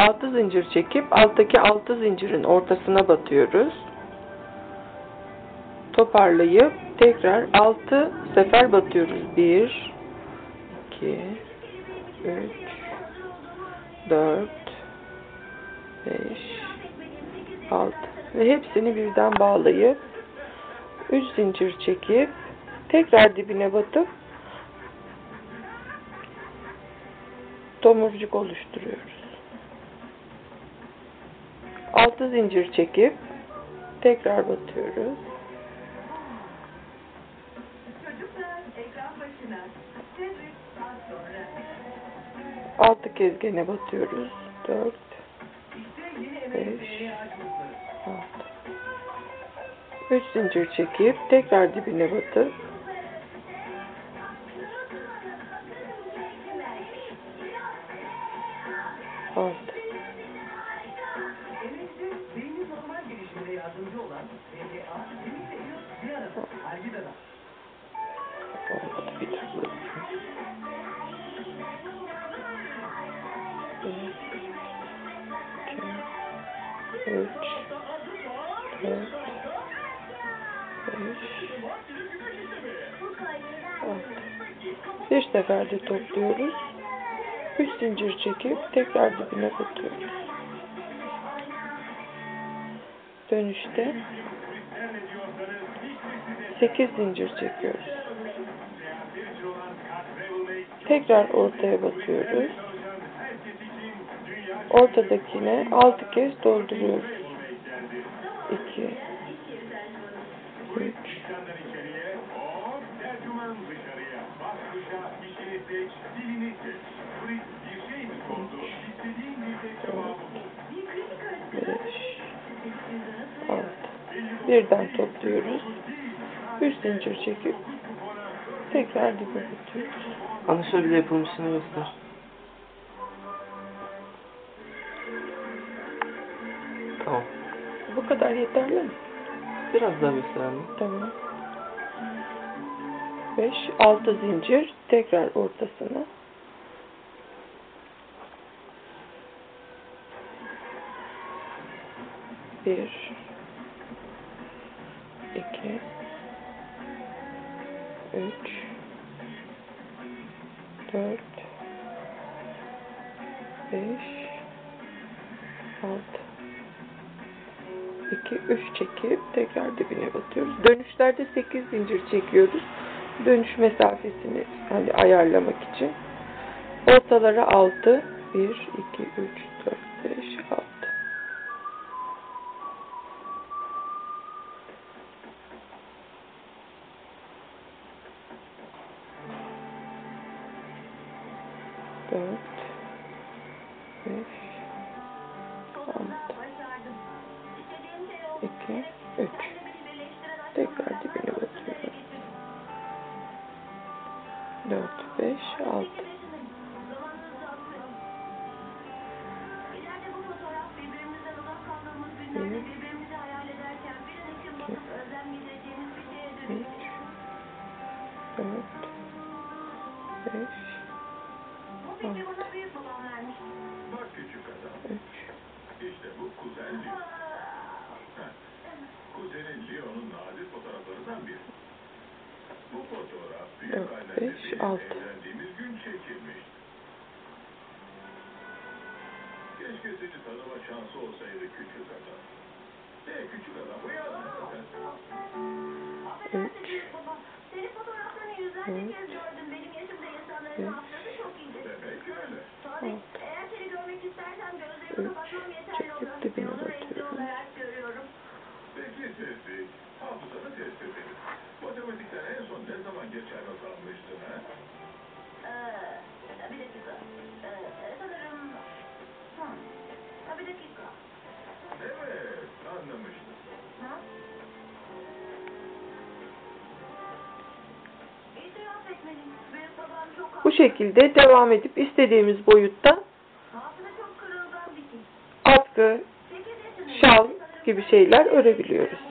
6 zincir çekip alttaki 6 zincirin ortasına batıyoruz. Toparlayıp tekrar 6 sefer batıyoruz. 1 2 3 4 5 6 ve hepsini birden bağlayıp 3 zincir çekip tekrar dibine batıp tomurcuk oluşturuyoruz. 6 zincir çekip tekrar batıyoruz. 6 kez gene batıyoruz. 4 İşte yeni Beş. 6 3 zincir çekip tekrar dibine batıp altı yardımcı olan BDA, kemik ve yüz bir arada. Algida'da. üç, dört, beş. Bir seferde topluyoruz. Üç zincir çekip tekrar dibine batıyoruz. Dönüşte 8 zincir çekiyoruz. Tekrar ortaya batıyoruz. Ortadakine 6 kez dolduruyoruz. 2 3 5 Birden topluyoruz. 3 zincir çekip tekrar dibe batıyoruz. Şöyle yapılmışını göster. Tamam. Bu kadar yeterli mi? Biraz daha göster anne. Tamam. 5 6 zincir tekrar ortasına. Bir, üç, dört, beş, altı, 2 3 çekip tekrar dibine batıyoruz. Dönüşlerde 8 zincir çekiyoruz. Dönüş mesafesini hani ayarlamak için. Ortalara 6 1 2 3 4 5 6 4 5 6 Başardım. İstediğim 2 oldu. 3 Kendimizi birleştiren aşk Tekrar dibine batıyoruz. 4 5 6 İleride İşte bu kuzen Leo. Kuzenin Leo'nun nadir fotoğraflarından biri. Bu fotoğraf büyük altı. evlendiğimiz gün çekilmiş. Keşke seni tanıma şansı olsaydı küçük adam. De küçük adam uyan. 3 Büyük baba, senin fotoğraflarını yüzlerce Evet. kez gördüm. Benim yaşımda insanların Bu şekilde devam edip istediğimiz boyutta atkı, şal gibi şeyler örebiliyoruz.